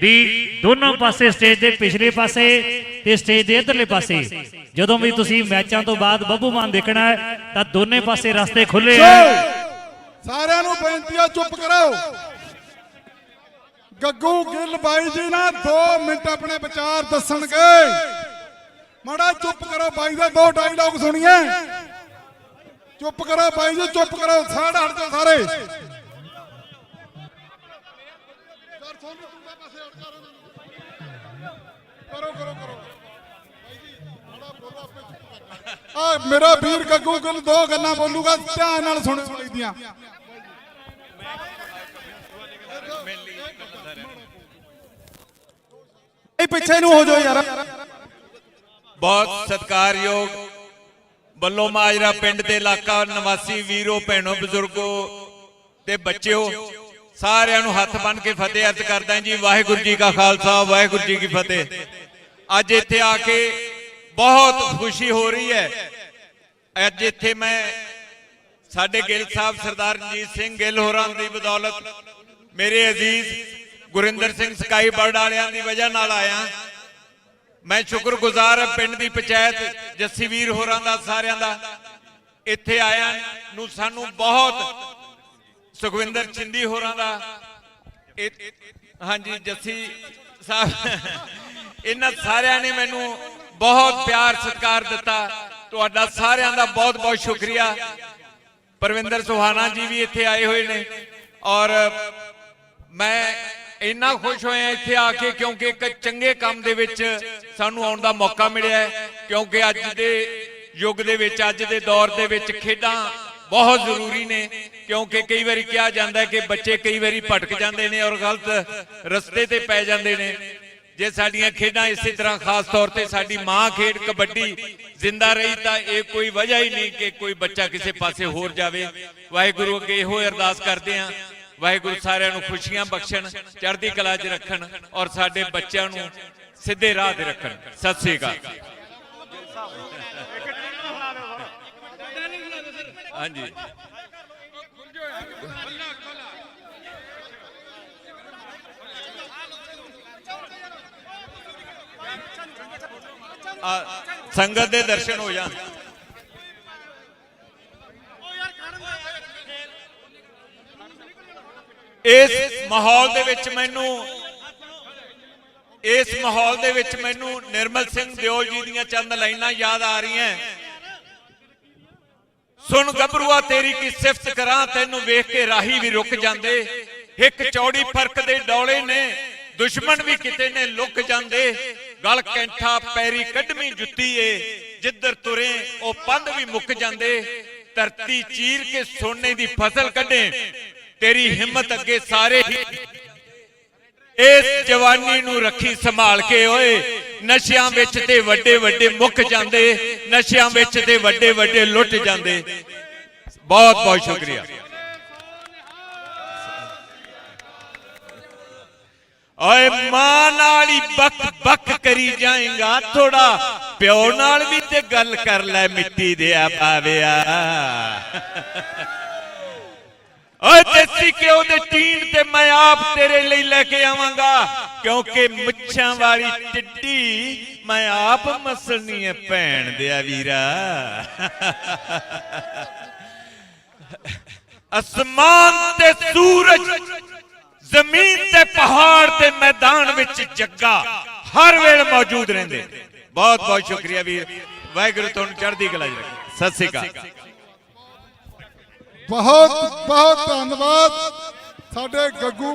ਵੀ ਦੋਨੋਂ ਪਾਸੇ ਸਟੇਜ ਦੇ ਪਿਛਲੇ ਪਾਸੇ ਤੇ ਸਟੇਜ ਦੇ ਇਧਰਲੇ ਪਾਸੇ। ਜਦੋਂ ਵੀ ਤੁਸੀਂ ਮੈਚਾਂ ਤੋਂ ਬਾਅਦ ਬੱਬੂ ਮਾਨ ਦੇਖਣਾ ਹੈ, ਤਾਂ ਦੋਨੇ ਪਾਸੇ ਰਸਤੇ ਖੁੱਲੇ ਆ। ਸਾਰਿਆਂ ਨੂੰ ਬੇਨਤੀ ਆ, ਚੁੱਪ ਕਰੋ। ਗੱਗੂ ਗਿੱਲ ਬਾਈ ਜੀ ਨਾ 2 ਮਿੰਟ ਆਪਣੇ ਵਿਚਾਰ ਦੱਸਣਗੇ। ਮੜਾ ਚੁੱਪ ਕਰੋ ਬਾਈ ਦੇ, ਦੋ ਡਾਇਲੌਗ ਸੁਣੀਏ। ਚੁੱਪ ਕਰੋ ਬਾਈ ਜੀ, ਚੁੱਪ ਕਰੋ। ਸਾੜ ਹਟ ਜਾਓ ਸਾਰੇ ਯਾਰ ਸੋਨੂੰ ਤੂੰ ਤਾਂ ਪਾਸੇ ਹਟ ਜਾ ਰਹੇ ਨੇ। ਕਰੋ ਕਰੋ ਕਰੋ। ਬਾਈ ਜੀ ਮੜਾ ਬੋਲੋ ਆਪੇ ਚੁੱਪ ਕਰ ਆ ਮੇਰਾ ਵੀਰ ਗੱਗੂ ਗਿੱਲ ਦੋ ਗੱਲਾਂ ਬੋਲੂਗਾ ਧਿਆਨ ਨਾਲ ਸੁਣੋ ਸੁਣੀਦੀਆਂ ਇਹ ਪਿੱਛੇ ਨੂੰ ਹੋ ਜਾਓ ਯਾਰ। ਬਹੁਤ ਸਤਿਕਾਰਯੋਗ ਬੱਲੋ ਮਾਜਰਾ ਪਿੰਡ ਦੇ ਇਲਾਕਾ ਨਿਵਾਸੀ ਵੀਰੋ ਭੈਣੋ ਬਜ਼ੁਰਗੋ ਤੇ ਬੱਚਿਓ ਸਾਰਿਆਂ ਨੂੰ ਹੱਥ ਬੰਨ ਕੇ ਫਤਿਹ ਅਰਜ਼ ਕਰਦਾ ਜੀ, ਵਾਹਿਗੁਰੂ ਜੀ ਕਾ ਖਾਲਸਾ, ਵਾਹਿਗੁਰੂ ਜੀ ਕੀ ਫਤਿਹ। ਅੱਜ ਇੱਥੇ ਆ ਕੇ ਬਹੁਤ ਖੁਸ਼ੀ ਹੋ ਰਹੀ ਹੈ। ਅੱਜ ਇੱਥੇ ਮੈਂ ਸਾਡੇ ਗਿੱਲ ਸਾਹਿਬ ਸਰਦਾਰ ਰਣਜੀਤ ਸਿੰਘ ਗਿੱਲ ਹੋਰਾਂ ਦੀ ਬਦੌਲਤ ਮੇਰੇ ਅਜ਼ੀਜ਼ ਗੁਰਿੰਦਰ ਸਿੰਘ ਸਕਾਈ ਬਰਡ ਵਾਲਿਆਂ ਦੀ ਵਜ੍ਹਾ ਨਾਲ ਆਇਆ। ਮੈਂ ਸ਼ੁਕਰਗੁਜ਼ਾਰ ਹਾਂ ਪਿੰਡ ਦੀ ਪੰਚਾਇਤ ਜੱਸੀ ਵੀਰ ਹੋਰਾਂ ਦਾ, ਸਾਰਿਆਂ ਦਾ। ਇੱਥੇ ਆਇਆ ਨੂੰ ਸਾਨੂੰ ਬਹੁਤ ਸੁਖਵਿੰਦਰ ਚਿੰਦੀ ਹੋਰਾਂ ਦਾ। ਹਾਂਜੀ, ਜੱਸੀ ਸਾਹਿਬ, ਇਹਨਾਂ ਸਾਰਿਆਂ ਨੇ ਮੈਨੂੰ ਬਹੁਤ ਪਿਆਰ ਸਤਿਕਾਰ ਦਿੱਤਾ। ਤੁਹਾਡਾ ਸਾਰਿਆਂ ਦਾ ਬਹੁਤ ਬਹੁਤ ਸ਼ੁਕਰੀਆ। ਪਰਵਿੰਦਰ ਸੁਹਾਣਾ ਜੀ ਵੀ ਇੱਥੇ ਆਏ ਹੋਏ ਨੇ। ਔਰ ਮੈਂ ਇੰਨਾ ਖੁਸ਼ ਹੋਇਆ ਇੱਥੇ ਆ ਕੇ ਕਿਉਂਕਿ ਇੱਕ ਚੰਗੇ ਕੰਮ ਦੇ ਵਿੱਚ ਸਾਨੂੰ ਆਉਣ ਦਾ ਮੌਕਾ ਮਿਲਿਆ ਕਿਉਂਕਿ ਅੱਜ ਦੇ ਯੁੱਗ ਦੇ ਵਿੱਚ, ਅੱਜ ਦੇ ਦੌਰ ਦੇ ਵਿੱਚ ਖੇਡਾਂ ਬਹੁਤ ਜ਼ਰੂਰੀ ਨੇ, ਕਿਉਂਕਿ ਕਈ ਵਾਰੀ ਕਿਹਾ ਜਾਂਦਾ ਹੈ ਕਿ ਬੱਚੇ ਕਈ ਵਾਰੀ ਭਟਕ ਜਾਂਦੇ ਨੇ ਔਰ ਗਲਤ ਰਸਤੇ ਤੇ ਪੈ ਜਾਂਦੇ ਨੇ। ਜੇ ਸਾਡੀਆਂ ਖੇਡਾਂ ਇਸੇ ਤਰ੍ਹਾਂ ਖਾਸ ਤੌਰ ਤੇ ਸਾਡੀ ਮਾਂ ਖੇਡ ਕਬੱਡੀ ਜ਼ਿੰਦਾ ਰਹੀ ਤਾਂ ਇਹ ਕੋਈ ਵਜ੍ਹਾ ਹੀ ਨਹੀਂ ਕਿ ਕੋਈ ਬੱਚਾ ਕਿਸੇ ਪਾਸੇ ਹੋਰ ਜਾਵੇ। ਵਾਹਿਗੁਰੂ ਅੱਗੇ ਇਹੋ ਅਰਦਾਸ ਕਰਦੇ ਆਂ ਵਾਹਿਗੁਰੂ ਸਾਰਿਆਂ ਨੂੰ ਖੁਸ਼ੀਆਂ ਬਖਸ਼ਣ, ਚੜ੍ਹਦੀ ਕਲਾ 'ਚ ਰੱਖਣ ਔਰ ਸਾਡੇ ਬੱਚਿਆਂ ਨੂੰ ਸਿੱਧੇ ਰਾਹ ਤੇ ਰੱਖਣ। ਸਤਿ ਸ੍ਰੀ ਅਕਾਲ। ਹਾਂਜੀ। ਸੰਗਤ ਦੇ ਦਰਸ਼ਨ ਹੋ ਜਾਣ। ਇਸ ਮਾਹੌਲ ਦੇ ਵਿੱਚ ਮੈਨੂੰ, ਇਸ ਮਾਹੌਲ ਦੇ ਵਿੱਚ ਮੈਨੂੰ ਨਿਰਮਲ ਸਿੰਘ ਦਿਓਲ ਜੀ ਦੀਆਂ ਚੰਦ ਲਾਈਨਾਂ ਯਾਦ ਆ ਰਹੀਆਂ। ਸੁਣ ਗੱਭਰੂਆ, ਤੇਰੀ ਕੀ ਸਿਫਤ ਕਰਾਂ? ਤੈਨੂੰ ਵੇਖ ਕੇ ਰਾਹੀ ਵੀ ਰੁਕ ਜਾਂਦੇ। ਇੱਕ ਚੌੜੀ ਫ਼ਰਕ ਦੇ ਡੌਲੇ ਨੇ, ਦੁਸ਼ਮਣ ਵੀ ਕਿਤੇ ਨੇ ਲੁਕ ਜਾਂਦੇ। ਗਲ ਕੈਂਠਾ, ਪੈਰੀ ਕੱਢਵੀਂ ਜੁੱਤੀ ਏ। ਜਿੱਧਰ ਤੁਰੇ, ਉਹ ਪੰਧ ਵੀ ਮੁੱਕ ਜਾਂਦੇ। ਧਰਤੀ ਚੀਰ ਕੇ ਸੋਨੇ ਦੀ ਫਸਲ ਕੱਢੇ। ਤੇਰੀ ਹਿੰਮਤ ਅੱਗੇ ਸਾਰੇ ਹੀ ਇਸ ਜਵਾਨੀ ਨੂੰ ਰੱਖੀ ਸੰਭਾਲ ਕੇ ਓਏ। ਨਸ਼ਿਆਂ ਵਿੱਚ ਤੇ ਵੱਡੇ ਵੱਡੇ ਮੁੱਕ ਜਾਂਦੇ, ਨਸ਼ਿਆਂ ਵਿੱਚ ਤੇ ਵੱਡੇ ਵੱਡੇ ਲੁੱਟ ਜਾਂਦੇ। ਬਹੁਤ ਬਹੁਤ ਸ਼ੁਕਰੀਆ। ਓਏ ਮਾਂ ਨਾਲ ਹੀ ਬੱਕ ਬੱਕ ਕਰੀ ਜਾਏਗਾ ਥੋੜਾ, ਪਿਓ ਨਾਲ ਵੀ ਤੇ ਗੱਲ ਕਰ ਲੈ ਮਿੱਟੀ ਦੇ ਆ ਪਾਵਿਆ ਓਏ ਦੇਸੀ ਘਿਓ ਦੇ ਮੈਂ ਆਪ ਤੇਰੇ ਲਈ ਲੈ ਕੇ ਆਵਾਂਗਾ, ਕਿਉਂਕਿ ਮੁੱਛਾਂ ਵਾਲੀ ਟਿੱਡੀ ਮੈਂ ਆਪ ਮਸਲਣੀ ਹੈ ਭੈਣ ਦਿਆ ਵੀਰਾ। ਅਸਮਾਨ ਤੇ ਸੂਰਜ, ਜ਼ਮੀਨ ਤੇ ਪਹਾੜ ਤੇ ਮੈਦਾਨ ਵਿੱਚ ਜੱਗਾ, ਹਰ ਵੇਲੇ ਮੌਜੂਦ ਰਹਿੰਦੇ। ਬਹੁਤ ਬਹੁਤ ਸ਼ੁਕਰੀਆ ਵੀਰ। ਵਾਹਿਗੁਰੂ ਤੁਹਾਨੂੰ ਚੜ੍ਹਦੀ ਕਲਾ ਚ ਸਤਿ ਸ੍ਰੀ ਅਕਾਲ। ਬਹੁਤ ਬਹੁਤ ਧੰਨਵਾਦ। ਸਾਡੇ ਗੱਗੂ